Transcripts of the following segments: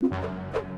you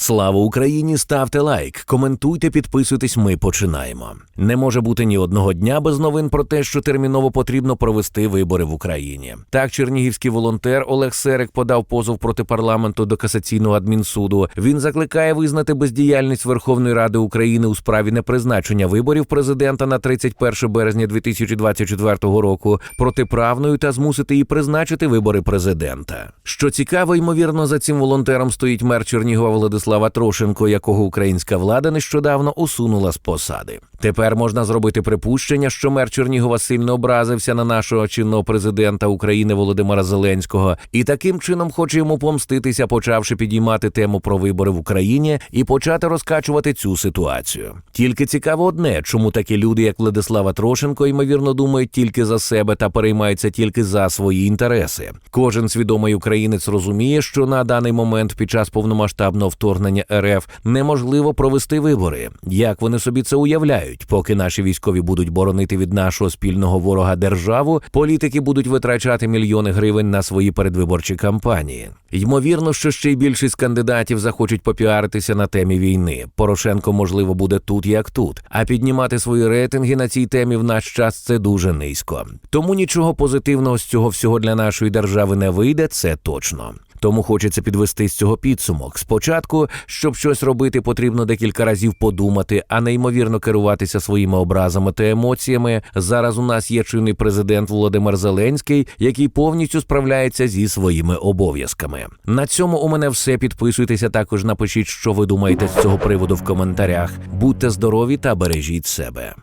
Слава Україні! Ставте лайк, коментуйте, підписуйтесь. Ми починаємо. Не може бути ні одного дня без новин про те, що терміново потрібно провести вибори в Україні. Так, чернігівський волонтер Олег Серик подав позов проти парламенту до касаційного адмінсуду. Він закликає визнати бездіяльність Верховної Ради України у справі непризначення виборів президента на 31 березня 2024 року протиправною та змусити її призначити вибори президента. Що цікаво, ймовірно, за цим волонтером стоїть мер Чернігова Владислава Трошенко, якого українська влада нещодавно усунула з посади. Тепер можна зробити припущення, що мер Чернігова сильно образився на нашого чинного президента України Володимира Зеленського і таким чином хоче йому помститися, почавши підіймати тему про вибори в Україні і почати розкачувати цю ситуацію. Тільки цікаво одне, чому такі люди, як Владислава Трошенко, ймовірно думають тільки за себе та переймаються тільки за свої інтереси. Кожен свідомий українець розуміє, що на даний момент під час повномасштабного вторгнення РФ неможливо провести вибори. Як вони собі це уявляють? Поки наші військові будуть боронити від нашого спільного ворога державу, політики будуть витрачати мільйони гривень на свої передвиборчі кампанії. Ймовірно, що ще й більшість кандидатів захочуть попіаритися на темі війни. Порошенко, можливо, буде тут як тут. А піднімати свої рейтинги на цій темі в наш час це дуже низько. Тому нічого позитивного з цього всього для нашої держави не вийде, це точно. Тому хочеться підвести з цього підсумок. Спочатку, щоб щось робити, потрібно декілька разів подумати, а не ймовірно керуватися своїми образами та емоціями. Зараз у нас є чинний президент Володимир Зеленський, який повністю справляється зі своїми обов'язками. На цьому у мене все. Підписуйтеся також. Напишіть, що ви думаєте з цього приводу в коментарях. Будьте здорові та бережіть себе.